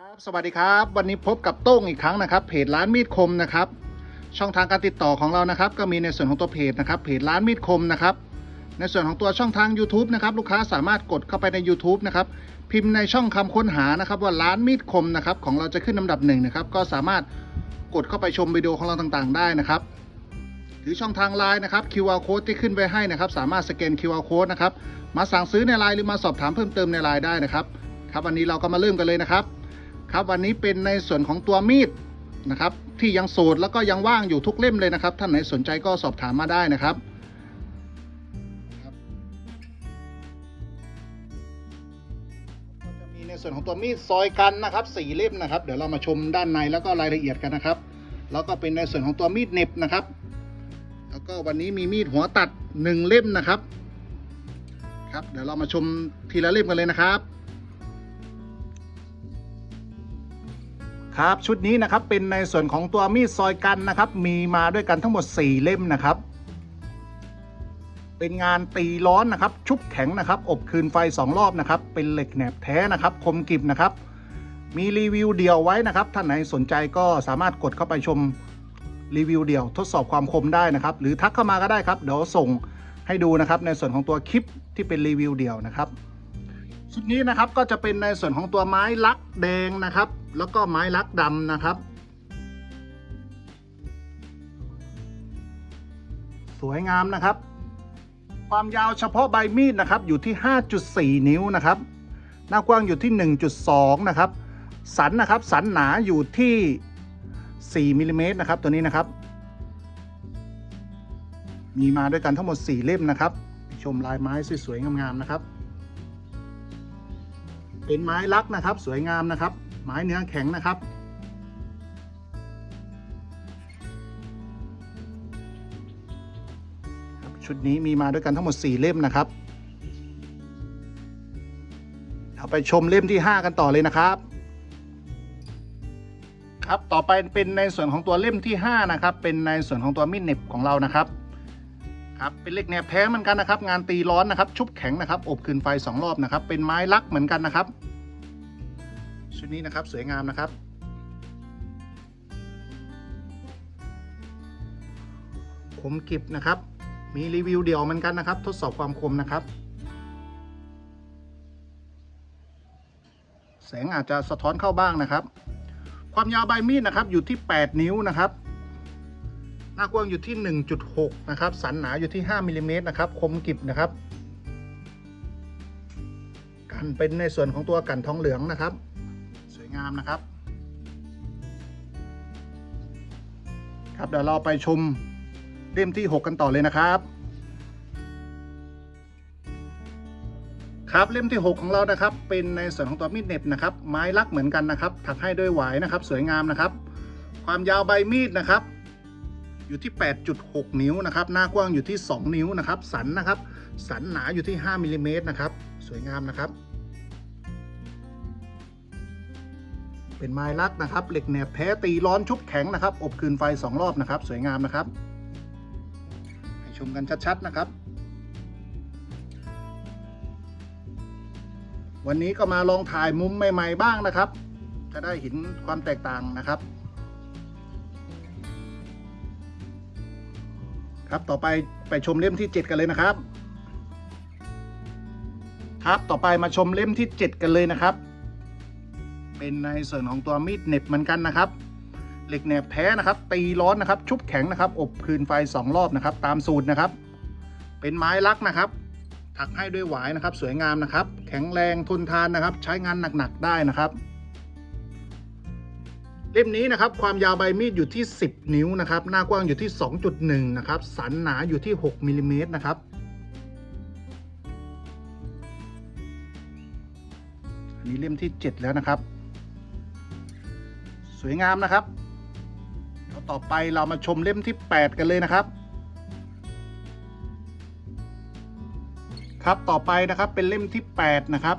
ครับสวัสดีครับ วันนี้พบกับโต้งอีกครั้งนะครับ เพจร้านมีดคมนะครับ ช่องทางการติดต่อของเรานะครับ ก็มีในส่วนของตัวเพจนะครับ เพจร้านมีดคมนะครับ ในส่วนของตัวช่องทาง YouTube นะครับ ลูกค้าสามารถกดเข้าไปใน YouTube นะครับ พิมพ์ในช่องคำค้นหานะครับ ว่าร้านมีดคมนะครับ ของเราจะขึ้นลำดับหนึ่งนะครับ ก็สามารถกดเข้าไปชมวิดีโอของเราต่างๆ ได้นะครับ หรือช่องทางไลน์นะครับ QR code ที่ขึ้นไว้ให้นะครับ สามารถสแกน QR code นะครับ มาสั่งซื้อในไลน์หรือมาสอบถามเพิ่มเติมในไลน์ได้นะครับ ครับวันนี้เราก็มาเริ่มกันเลยนะครับ ครับ วันนี้เป็นในส่วนของตัวมีดนะครับ ที่ยังโสดแล้วก็ยังว่างอยู่ทุกเล่มเลยนะครับ ท่านไหนสนใจก็สอบถามมาได้นะครับจะมีในส่วนของตัวมีดซอยกันนะครับสี่เล่มนะครับ เดี๋ยวเรามาชมด้านในแล้วก็รายละเอียดกันนะครับ แล้วก็เป็นในส่วนของตัวมีดเน็บนะครับ แล้วก็วันนี้มีมีดหัวตัดหนึ่งเล่มนะครับ ครับ เดี๋ยวเรามาชมทีละเล่มกันเลยนะครับ ครับชุดนี้นะครับเป็นในส่วนของตัวมีดซอยกันนะครับ มีมาด้วยกันทั้งหมด 4 เล่มนะครับ เป็นงานตีร้อนนะครับ ชุบแข็งนะครับ อบคืนไฟ 2 รอบนะครับ เป็นเหล็กแหนบแท้นะครับ คมกริบนะครับ มีรีวิวเดียวไว้นะครับท่านไหนสนใจก็สามารถกดเข้าไปชมรีวิวเดียวทดสอบความคมได้นะครับ หรือทักเข้ามาก็ได้ครับเดี๋ยวส่งให้ดูนะครับในส่วนของตัวคลิปที่เป็นรีวิวเดียวนะครับชุดนี้นะครับก็จะเป็นในส่วนของตัวไม้ลักแดงนะครับ แล้วก็ไม้ลักดำนะครับ สวยงามนะครับ ความยาวเฉพาะใบมีดนะครับอยู่ที่ 5.4 นิ้วนะครับ หน้ากว้างอยู่ที่ 1.2 นะครับ สันนะครับสันหนาอยู่ที่ 4มิลลิเมตรนะครับตัวนี้นะครับ มีมาด้วยกันทั้งหมด 4 เล่มนะครับ ชมลายไม้สวยๆงามๆนะครับ เป็นไม้ลักนะครับ สวยงามนะครับ ไม้เนื้อแข็งนะครับ ชุดนี้มีมาด้วยกันทั้งหมด 4 เล่มนะครับเอาไปชมเล่มที่ 5 กันต่อเลยนะครับครับต่อไปเป็นในส่วนของตัวเล่มที่ 5 นะครับ เป็นในส่วนของตัวมีดเน็บของเรานะครับครับเป็นเหล็กแนบแท้เหมือนกันนะครับ งานตีร้อนนะครับ ชุบแข็งนะครับ อบคืนไฟ 2 รอบนะครับ เป็นไม้ลักเหมือนกันนะครับ ชุดนี้นะครับ สวยงามนะครับ คมกริบนะครับ มีรีวิวเดียวเหมือนกันนะครับ ทดสอบความคมนะครับ แสงอาจจะสะท้อนเข้าบ้างนะครับ ความยาวใบมีดนะครับอยู่ที่ 8 นิ้วนะครับหน้ากว้างอยู่ที่ 1.6 นะครับ สันหนาอยู่ที่ 5มิลลิเมตรนะครับ คมกริบนะครับ กันเป็นในส่วนของตัวกันทองเหลืองนะครับ งามนะครับ ครับเดี๋ยวเราไปชมเล่มที่ 6 กันต่อเลยนะครับ ครับเล่มที่ 6 ของเรานะครับ เป็นในส่วนของตัวมีดเน็บนะครับ ไม้ลักเหมือนกันนะครับ ถักให้ด้วยหวายนะครับ สวยงามนะครับ ความยาวใบมีดนะครับ อยู่ที่ 8.6 นิ้วนะครับ หน้ากว้างอยู่ที่ 2 นิ้วนะครับ สันนะครับ สันหนาอยู่ที่ 5มิลลิเมตรนะครับ สวยงามนะครับ เป็นไม้ลักนะครับ เหล็กแหนบแท้ตีร้อนชุบแข็งนะครับ อบคืนไฟ 2 รอบนะครับ สวยงามนะครับให้ชมกันชัดๆนะครับ วันนี้ก็มาลองถ่ายมุมใหม่ๆบ้างนะครับ จะได้เห็นความแตกต่างนะครับ ครับต่อไปไปชมเล่มที่ 7 กันเลยนะครับ ครับต่อไปมาชมเล่มที่ 7 กันเลยนะครับ เป็นในส่วนของตัวมีดเหน็บเหมือนกันนะครับ เหล็กแหนบแท้นะครับ ตีร้อนนะครับ ชุบแข็งนะครับ อบคืนไฟ 2 รอบนะครับ ตามสูตรนะครับ เป็นไม้ลักนะครับ ถักให้ด้วยหวายนะครับ สวยงามนะครับ แข็งแรงทนทานนะครับ ใช้งานหนักๆได้นะครับเล่มนี้นะครับความยาวใบมีดอยู่ที่ 10 นิ้วนะครับหน้ากว้างอยู่ที่ 2.1 นะครับ สันหนาอยู่ที่ 6มิลลิเมตรนะครับ อันนี้เล่มที่ 7 แล้วนะครับ สวยงามนะครับเดี๋ยวต่อไปเรามาชมเล่มที่ 8 กันเลยนะครับ ครับต่อไปนะครับเป็นเล่มที่ 8 นะครับ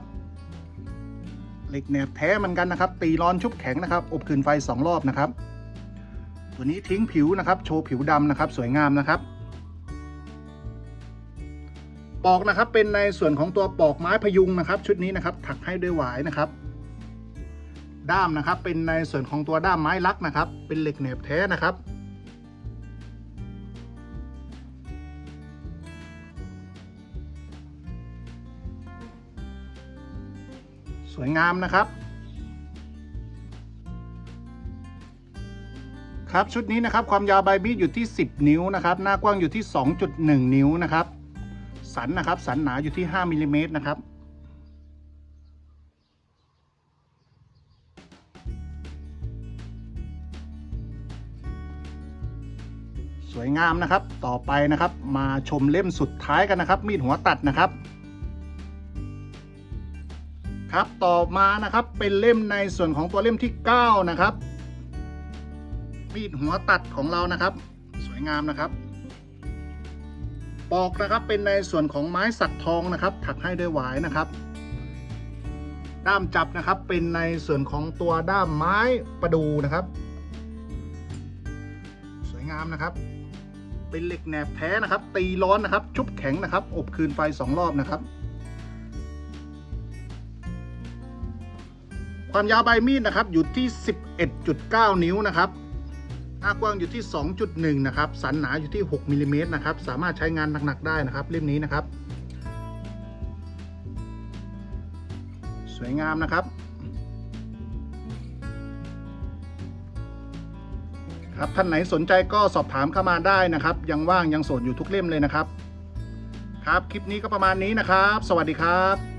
เหล็กแหนบแท้เหมือนกันนะครับ ตีร้อนชุบแข็งนะครับ อบคืนไฟ 2 รอบนะครับ ตัวนี้ทิ้งผิวนะครับ โชว์ผิวดำนะครับ สวยงามนะครับปอกนะครับเป็นในส่วนของตัวปอกไม้พยุงนะครับ ชุดนี้นะครับถักให้ด้วยหวายนะครับ ด้ามนะครับ เป็นในส่วนของตัวด้ามไม้ลักนะครับ เป็นเหล็กแหนบแท้นะครับสวยงามนะครับ ครับชุดนี้นะครับความยาวใบมีดอยู่ที่ 10 นิ้วนะครับ หน้ากว้างอยู่ที่ 2.1 นิ้วนะครับ สันนะครับ สันหนาอยู่ที่ 5มิลลิเมตรนะครับ สวยงามนะครับ ต่อไปนะครับ มาชมเล่มสุดท้ายกันนะครับ มีดหัวตัดนะครับ ครับต่อมานะครับเป็นเล่มในส่วนของตัวเล่มที่ 9 นะครับ มีดหัวตัดของเรานะครับ สวยงามนะครับปอกนะครับเป็นในส่วนของไม้สักทองนะครับ ถักให้ด้วยหวายนะครับ ด้ามจับนะครับเป็นในส่วนของตัวด้ามไม้ประดูนะครับ สวยงามนะครับ เป็นเหล็กแหนบแท้นะครับ ตีร้อนนะครับ ชุบแข็งนะครับ อบคืนไฟสองรอบนะครับ ความยาวใบมีดนะครับอยู่ที่ 11.9 นิ้วนะครับหน้ากว้างอยู่ที่ 2.1 นะครับ สันหนาอยู่ที่ 6มิลลิเมตรนะครับ สามารถใช้งานหนัก ๆ ได้นะครับ เล่มนี้นะครับ สวยงามนะครับ ครับท่านไหนสนใจก็สอบถามเข้ามาได้นะครับ ยังว่างยังโสดอยู่ทุกเล่มเลยนะครับ ครับคลิปนี้ก็ประมาณนี้นะครับ สวัสดีครับ